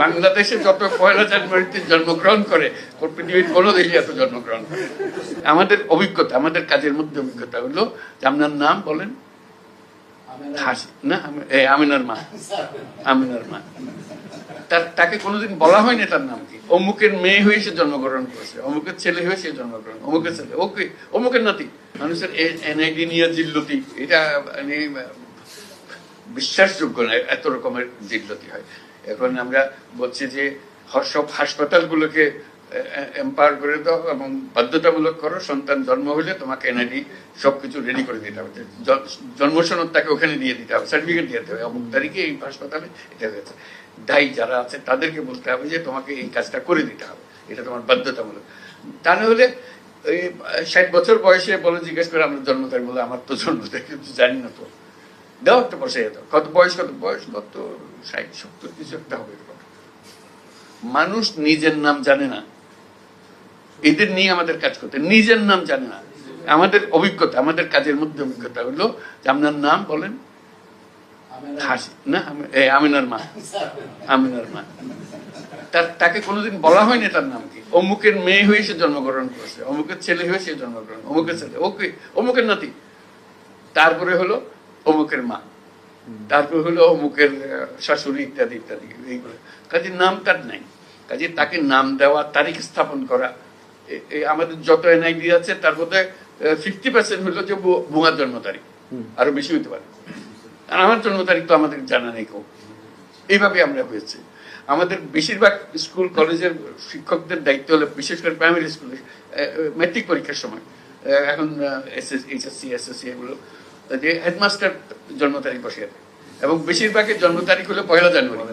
বাংলাদেশে যত পয়লা জানুয়ারিতে জন্মগ্রহণ করে পৃথিবীর কোনো দেশে এত জন্মগ্রহণ করে? আমাদের অভিজ্ঞতা, আমাদের কাজের মধ্যে অভিজ্ঞতা হলো আপনার নাম বলেন। আমিনার মা। আমিনার মা। তার, তাকে কোনোদিন বলা হয়নি তার নাম কি? অমুকের মেয়ে হয়ে সে জন্মগ্রহণ করেছে, অমুকের ছেলে হয়ে সে জন্মগ্রহণ, অমুকের ছেলে, ওকে, অমুকের নাতি। মানুষের এনআইডি নিয়ে জিল্লতি, এটা মানে বিশ্বাসযোগ্য না, এত রকমের জিল্লতি হয়। এখন আমরা বলছি যে সব হাসপাতালগুলোকে এম্পায়ার করে দাও এবং বাধ্যতামূলক করো, সন্তান জন্ম হলে তোমাকে এনআইডি সবকিছু রেডি করে দিতে হবে। জ- জন্ম সনদ তাকে ওখানে দিয়ে দিতে হবে সার্টিফিকেট দিতে হবে। অমুক তারিখে এই হাসপাতালে এটা হয়েছে। দায়ী যারা আছে তাদেরকে বলতে হবে যে, তোমাকে এই কাজটা করে দিতে হবে। এটা তোমার বাধ্যতামূলক। তা হলে এই ষাট বছর বয়সে বলে, জিজ্ঞেস করে আমার জন্ম তারিখ বলে, আমার তো জন্ম তারিখ, জানি না তো। দাও একটা বসে দাও। কত বয়স কত বয়স? কত? ষাট, সত্তর, কিছু একটা হবে মানুষ নিজের নাম জানে না। এদের নিয়ে আমাদের কাজ করতে নিজের নাম জানে না। আমাদের অভিজ্ঞতা, আমাদের কাজের মধ্যে অভিজ্ঞতা হলো যে আপনার নাম বলেন আমিনার মা। আমিনার মা। তার, তাকে কোনোদিন বলা হয়নি তার নাম কি? অমুকের মেয়ে হয়ে সে জন্মগ্রহণ করেছে, অমুকের ছেলে হয়ে সে জন্মগ্রহণ অমুকের ছেলে ওকে অমুকের নাতি। তারপরে হলো অমুকের মা। তারপরে হলো অমুকের শাশুড়ি ইত্যাদি ইত্যাদি এইগুলো। কাজে নাম তার নাই। কাজে তাকে নাম দেওয়া তারিখ স্থাপন করা আমাদের যত এনআইডি আছে তার মধ্যে ফিফটি পার্সেন্ট হলো যে ভুয়ার জন্ম তারিখ। আরও বেশি হতে পারে। আর আমার জন্ম তারিখ তো আমাদের জানা নেই কেউ। এইভাবে আমরা হয়েছে। আমাদের বেশিরভাগ স্কুল কলেজের শিক্ষকদের দায়িত্ব হলো বিশেষ করে প্রাইমারি স্কুলে মেট্রিক পরীক্ষার সময়। এখন এইচএসসি এসএসসি এগুলো যে হেডমাস্টার জন্ম তারিখ বসে আছে এবং বেশিরভাগের জন্ম তারিখ হলো পয়লা জানুয়ারি।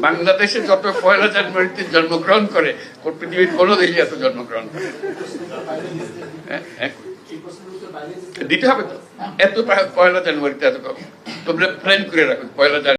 বাংলাদেশে যত পয়লা জানুয়ারিতে জন্মগ্রহণ করে পৃথিবীর কোনো দেশে এত জন্মগ্রহণ করে হ্যাঁ, হ্যাঁ। দিতে হবে তো। এত পয়লা জানুয়ারিতে এত তোমরা প্ল্যান করে রাখো পয়লা জানুয়ারি।